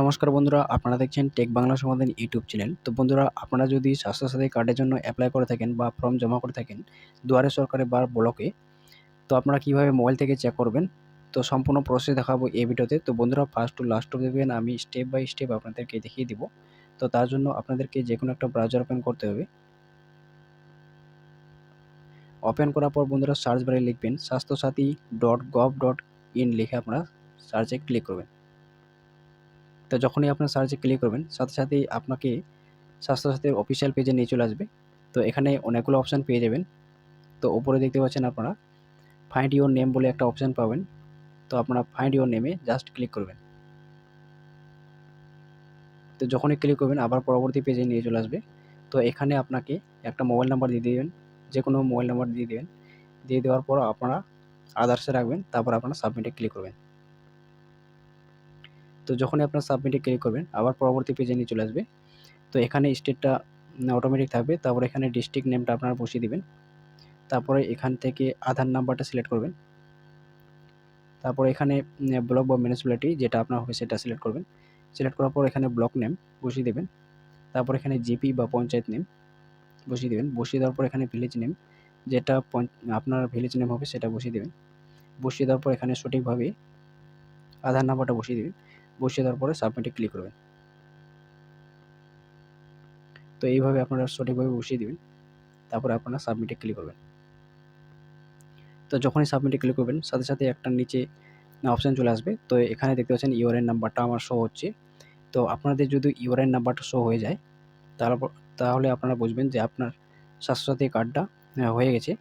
নমস্কার বন্ধুরা, আপনারা দেখছেন টেক বাংলা সমাধান ইউটিউব চ্যানেল তো বন্ধুরা, আপনারা যদি স্বাস্থ্যসাথী কার্ডের জন্য অ্যাপ্লাই করে থাকেন বা ফর্ম জমা করে থাকেন দুয়ারে সরকারে বা ব্লকে তো আপনারা কীভাবে মোবাইল থেকে চেক করবেন? তো সম্পূর্ণ প্রসেস দেখাবো এই ভিডিওতে। তো বন্ধুরা ফার্স্ট টু লাস্ট টু দেবেন আমি স্টেপ বাই স্টেপ আপনাদেরকে দেখিয়ে দিব। তো তার জন্য আপনাদেরকে যে কোনো একটা ব্রাউজার ওপেন করতে হবে। ওপেন করার পর বন্ধুরা সার্চ বারে লিখবেন, Swasthyasathi dot gov dot in লিখে আপনারা সার্চে ক্লিক করবেন। তো যখনই আপনার সার্চে ক্লিক করবেন, সাথে সাথেই আপনাকে স্বাস্থ্যসাথীর অফিসিয়াল পেজে নিয়ে চলে আসবে। তো এখানে অনেকগুলো অপশান পেয়ে যাবেন। তো ওপরে দেখতে পাচ্ছেন আপনারা ফাইন্ড ইউর নেম বলে একটা অপশান পাবেন। তো আপনারা ফাইন্ড ইউর নেমে জাস্ট ক্লিক করবেন। তো যখনই ক্লিক করবেন, আবার পরবর্তী পেজে নিয়ে চলে আসবে। তো এখানে আপনাকে একটা মোবাইল নাম্বার দিয়ে দেবেন যে কোনো মোবাইল নাম্বার দিয়ে দেবেন। দিয়ে দেওয়ার পর আপনারা আদার্সে রাখবেন, তারপর আপনারা সাবমিটে ক্লিক করবেন। তো যখনই আপনার সাবমিটে ক্লিক করবেন, আবার পরবর্তী পেজে নিয়ে চলে আসবে। তো এখানে স্টেটটা অটোমেটিক থাকবে। তারপরে এখানে ডিস্ট্রিক্ট নেমটা আপনারা বসিয়ে দিবেন। তারপরে এখান থেকে আধার নাম্বারটা সিলেক্ট করবেন। তারপর এখানে ব্লক বা মিউনিসিপ্যালিটি যেটা আপনার হবে সেটা সিলেক্ট করবেন। সিলেক্ট করার পর এখানে ব্লক নেম বসিয়ে দেবেন। তারপর এখানে জিপি বা পঞ্চায়েত নেম বসিয়ে দেবেন। বসিয়ে দেওয়ার পর এখানে ভিলেজ নেম যেটা আপনার ভিলেজ নেম হবে সেটা বসিয়ে দেবেন। বসিয়ে দেওয়ার পর এখানে সঠিকভাবে আধার নাম্বারটা বসিয়ে দেবেন। বসিয়ে দেওয়ার পরে সাবমিটে ক্লিক করবেন। তো এইভাবে আপনারা সঠিকভাবে বসিয়ে দেবেন, তারপরে আপনারা সাবমিটে ক্লিক করবেন। তো যখনই সাবমিটে ক্লিক করবেন, সাথে সাথে একটা নিচে অপশান চলে আসবে। তো এখানে দেখতে পাচ্ছেন ইউআরএন নাম্বারটা আমার শো হচ্ছে। তো আপনাদের যদি ইউআরএন নাম্বারটা শো হয়ে যায়, তারপর, তাহলে আপনারা বুঝবেন যে আপনার স্বাস্থ্যসাথী কার্ডটা হয়ে গেছে।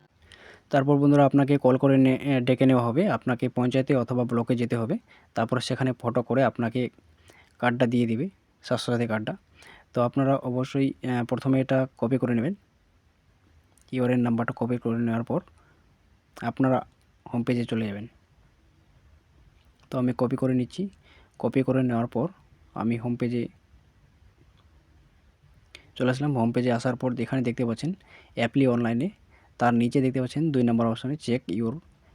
তারপর বন্ধুরা আপনাকে কল করে ডেকে নেওয়া হবে। আপনাকে পঞ্চায়েতে অথবা ব্লকে যেতে হবে। তারপর সেখানে ফটো করে আপনাকে কার্ডটা দিয়ে দিবে, স্বাস্থ্যসাথী কার্ডটা। তো আপনারা অবশ্যই প্রথমে এটা কপি করে নেবেন। ইউআরএন নাম্বারটা কপি করে নেওয়ার পর আপনারা হোম পেজে চলে যাবেন। তো আমি কপি করে নিচ্ছি। কপি করে নেওয়ার পর আমি হোম পেজে চলে আসলাম। হোম পেজে আসার পর এখানে দেখতে পাচ্ছেন অ্যাপলি অনলাইনে তার নিচে দেখতে পাচ্ছেন দুই নম্বর অপশানে check your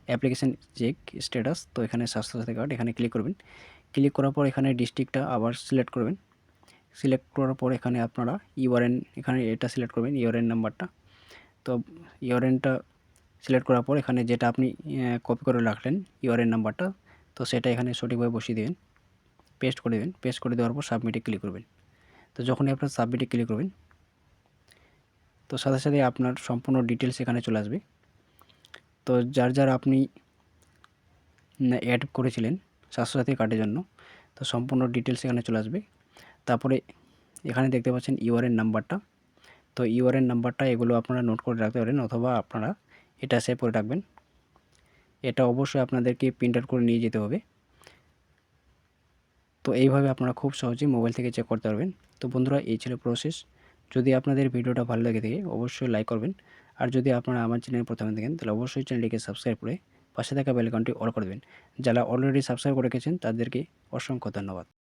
application check status তো এখানে স্বাস্থ্যসাথী কার্ড এখানে ক্লিক করবেন। ক্লিক করার পর এখানে ডিস্ট্রিক্টটা আবার সিলেক্ট করবেন। সিলেক্ট করার পর এখানে আপনারা ইউআরএন এখানে এটা সিলেক্ট করবেন ইউআরএন নাম্বারটা তো ইউআরএনটা সিলেক্ট করার পর এখানে যেটা আপনি কপি করে রাখলেন ইউআরএন নাম্বারটা তো সেটা এখানে সঠিকভাবে বসিয়ে দেবেন। পেস্ট করে দেবেন। পেস্ট করে দেওয়ার পর সাবমিটে ক্লিক করবেন। তো যখনই আপনার সাবমিটে ক্লিক করবেন তো সাথে সাথে আপনার সম্পূর্ণ ডিটেলস এখানে চলে আসবে। তো যার যার আপনি অ্যাড করেছিলেন স্বাস্থ্যসাথী কার্ডের জন্য, তো সম্পূর্ণ ডিটেলস এখানে চলে আসবে। তারপরে এখানে দেখতে পাচ্ছেন ইউআরএন নাম্বারটা তো ইউআরএন নাম্বারটা এগুলো আপনারা নোট করে রাখতে পারেন অথবা আপনারা এটা সেভ করে রাখবেন। এটা অবশ্যই আপনাদেরকে প্রিন্ট আউট করে নিয়ে যেতে হবে। তো এইভাবে আপনারা খুব সহজেই মোবাইল থেকে চেক করতে পারবেন। তো বন্ধুরা, এই ছিল প্রসেস যদি আপনাদের ভিডিওটা ভালো লাগে থাকে, অবশ্যই লাইক করবেন। আর যদি আপনারা আমার চ্যানেল প্রথমে দেখেন, তাহলে অবশ্যই চ্যানেলটিকে সাবস্ক্রাইব করে পাশে থাকা বেলকনটি অল করে দেবেন। যারা অলরেডি সাবস্ক্রাইব করে রেখেছেন, তাদেরকে অসংখ্য ধন্যবাদ।